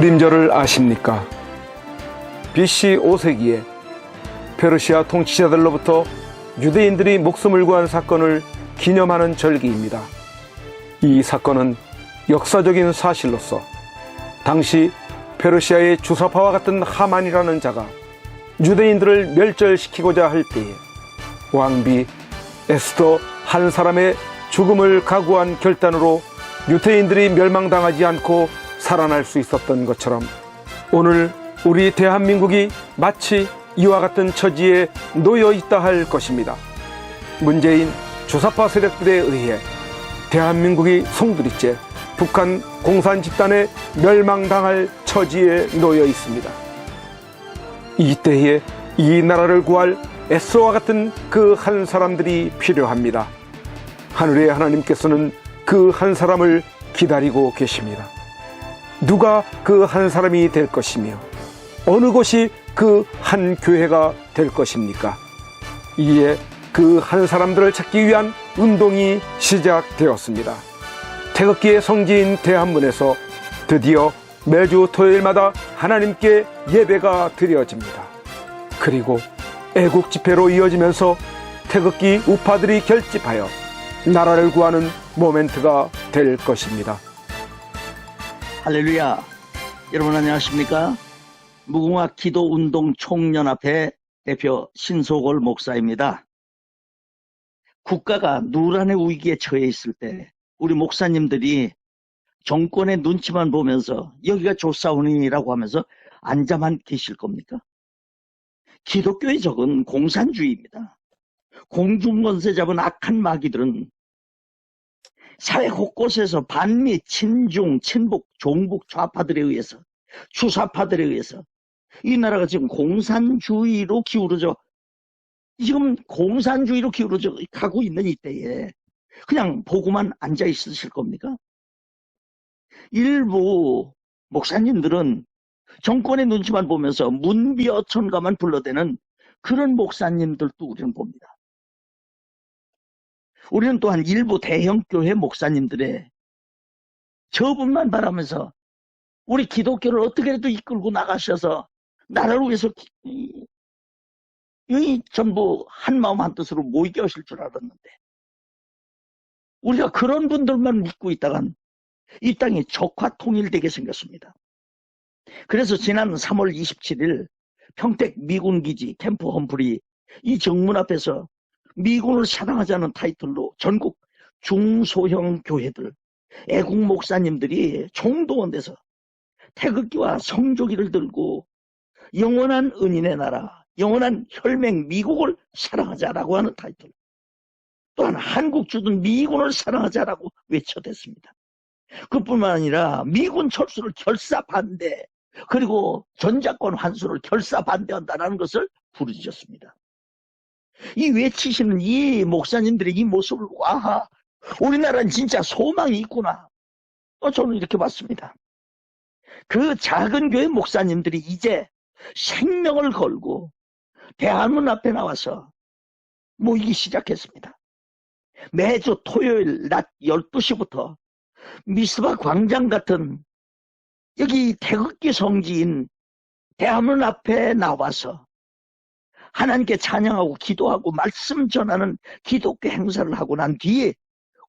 무림절을 아십니까? BC 5세기에 페르시아 통치자들로부터 유대인들이 목숨을 구한 사건을 기념하는 절기입니다. 이 사건은 역사적인 사실로서 당시 페르시아의 주사파와 같은 하만이라는 자가 유대인들을 멸절시키고자 할 때에 왕비 에스더 한 사람의 죽음을 각오한 결단으로 유대인들이 멸망당하지 않고 살아날 수 있었던 것처럼 오늘 우리 대한민국이 마치 이와 같은 처지에 놓여 있다 할 것입니다. 문재인 주사파 세력들에 의해 대한민국이 송두리째 북한 공산 집단에 멸망당할 처지에 놓여 있습니다. 이때에 이 나라를 구할 에스로와 같은 그 한 사람들이 필요합니다. 하늘의 하나님께서는 그 한 사람을 기다리고 계십니다. 누가 그 한 사람이 될 것이며 어느 곳이 그 한 교회가 될 것입니까? 이에 그 한 사람들을 찾기 위한 운동이 시작되었습니다. 태극기의 성지인 대한문에서 드디어 매주 토요일마다 하나님께 예배가 드려집니다. 그리고 애국 집회로 이어지면서 태극기 우파들이 결집하여 나라를 구하는 모멘트가 될 것입니다. 할렐루야. 여러분 안녕하십니까? 무궁화 기도 운동 총연합회 대표 신소골 목사입니다. 국가가 누란의 위기에 처해 있을 때 우리 목사님들이 정권의 눈치만 보면서 여기가 좋사오니라고 하면서 앉아만 계실 겁니까? 기독교의 적은 공산주의입니다. 공중권세 잡은 악한 마귀들은 사회 곳곳에서 반미, 친중, 친북, 종북 좌파들에 의해서 주사파들에 의해서 이 나라가 지금 공산주의로 기울어져 지금 공산주의로 기울어져 가고 있는 이때에 그냥 보고만 앉아 있으실 겁니까? 일부 목사님들은 정권의 눈치만 보면서 문비어천가만 불러대는 그런 목사님들도 우리는 봅니다. 우리는 또한 일부 대형 교회 목사님들의 저분만 바라면서 우리 기독교를 어떻게라도 이끌고 나가셔서 나라를 위해서 이, 이 전부 한 마음 한 뜻으로 모이게 하실 줄 알았는데 우리가 그런 분들만 믿고 있다간 이 땅이 적화 통일되게 생겼습니다. 그래서 지난 3월 27일 평택 미군 기지 캠프 험프리 이 정문 앞에서 미군을 사랑하자는 타이틀로 전국 중소형 교회들 애국 목사님들이 총동원돼서 태극기와 성조기를 들고 영원한 은인의 나라, 영원한 혈맹 미국을 사랑하자라고 하는 타이틀. 또한 한국 주둔 미군을 사랑하자라고 외쳐댔습니다. 그뿐만 아니라 미군 철수를 결사 반대, 그리고 전자권 환수를 결사 반대한다는 것을 부르짖었습니다. 이 외치시는 이 목사님들의 이 모습을 와 우리나라는 진짜 소망이 있구나. 어, 저는 이렇게 봤습니다. 그 작은 교회 목사님들이 이제 생명을 걸고 대한문 앞에 나와서 모이기 시작했습니다. 매주 토요일 낮 12시부터 미스바 광장 같은 여기 태극기 성지인 대한문 앞에 나와서 하나님께 찬양하고 기도하고 말씀 전하는 기독교 행사를 하고 난 뒤에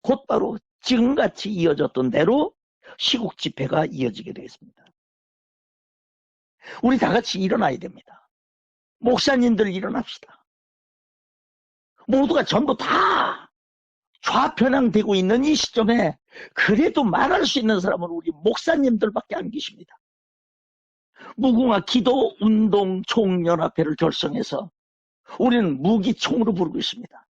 곧바로 지금같이 이어졌던 대로 시국 집회가 이어지게 되겠습니다. 우리 다 같이 일어나야 됩니다. 목사님들 일어납시다. 모두가 전부 다 좌편향되고 있는 이 시점에 그래도 말할 수 있는 사람은 우리 목사님들밖에 안 계십니다. 무궁화 기도 운동 총연합회를 결성해서 우리는 무기총으로 부르고 있습니다.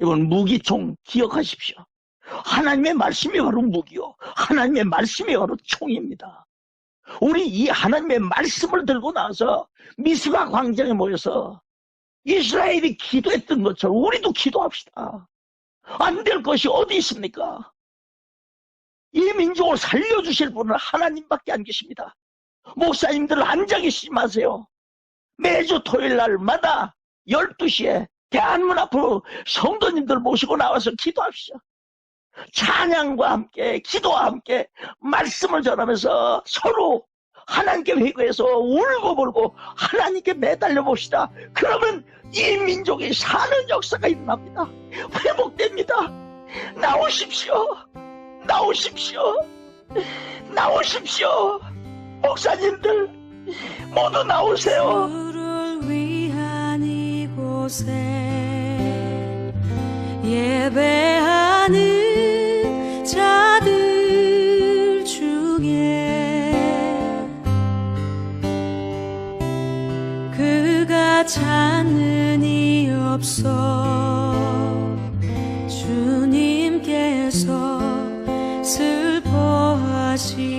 이건 무기총 기억하십시오. 하나님의 말씀이 바로 무기요. 하나님의 말씀이 바로 총입니다. 우리 이 하나님의 말씀을 들고 나서 미스바 광장에 모여서 이스라엘이 기도했던 것처럼 우리도 기도합시다. 안 될 것이 어디 있습니까? 이 민족을 살려주실 분은 하나님밖에 안 계십니다. 목사님들 안정이 심하세요. 매주 토요일 날마다 12시에 대한문 앞으로 성도님들 모시고 나와서 기도합시다. 찬양과 함께 기도와 함께 말씀을 전하면서 서로 하나님께 회고해서 울고불고 하나님께 매달려 봅시다. 그러면 이 민족이 사는 역사가 일어납니다. 회복됩니다. 나오십시오. 나오십시오. 나오십시오. 목사님들 모두 나오세요. 예배하는 자들 중에 그가 찾는 이 없어 주님께서 슬퍼하시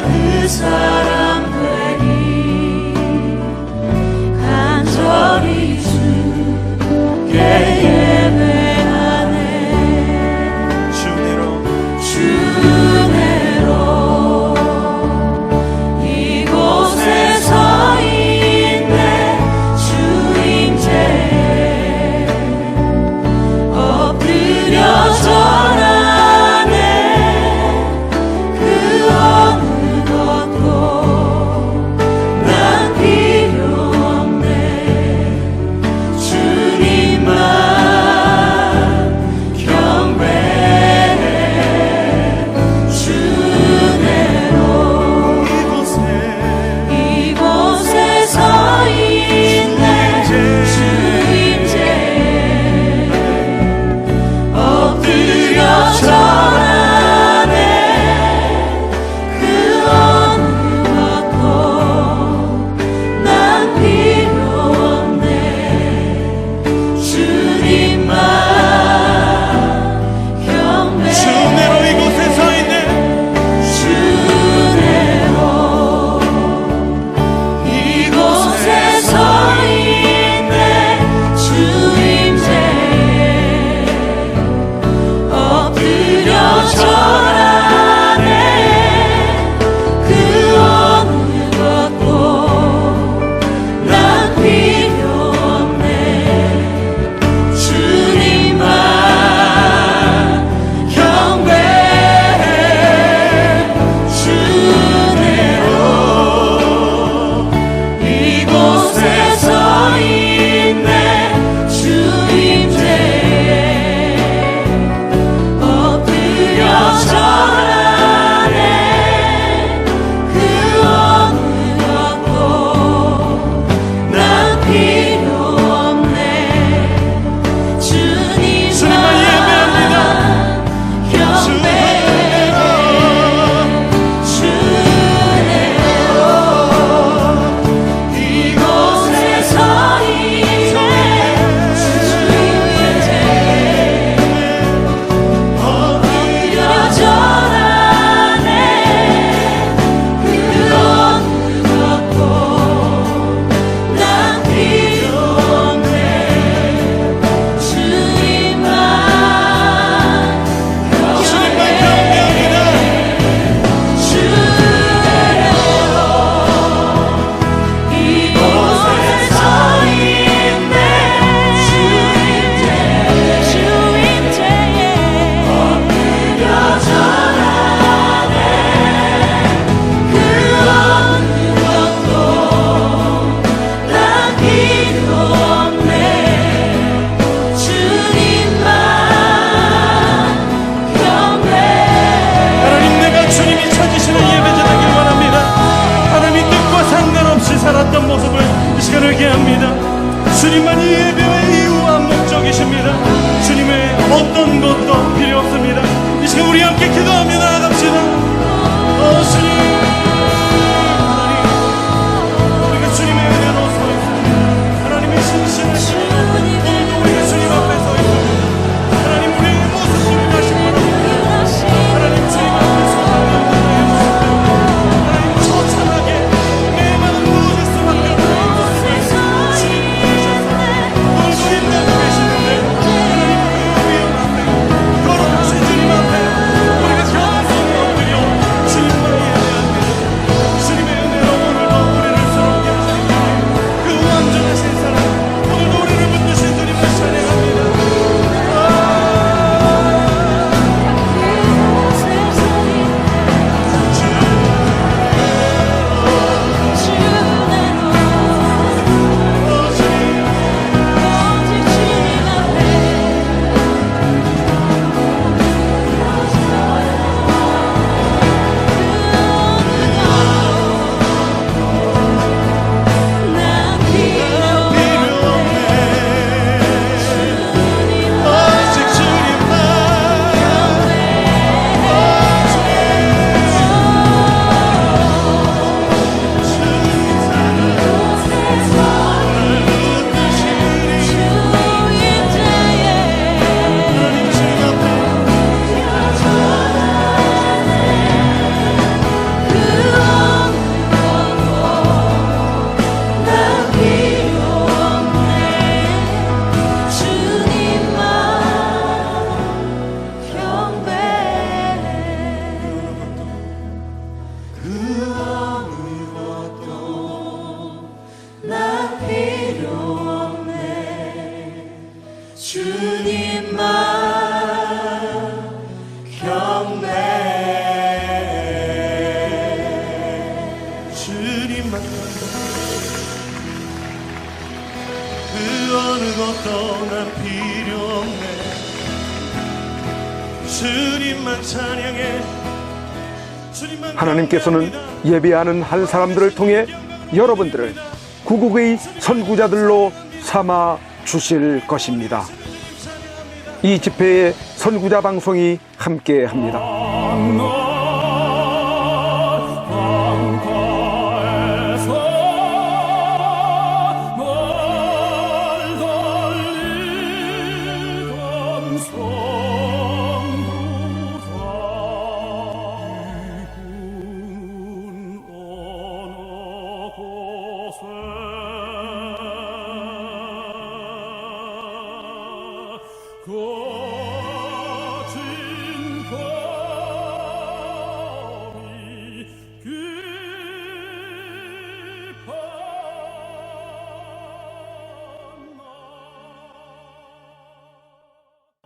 그 사랑. 茶 주님만이 예배의 이유와 목적이십니다. 주님의 어떤 것도 필요 없습니다. 이 시간 우리 함께 기도하며 나아갑시다. 어 주님. 하나님께서는. 예배하는 한 사람들을 통해 여러분들을 구국의 선구자들로 삼아 주실 것입니다. 이 집회에 선구자 방송이 함께 합니다.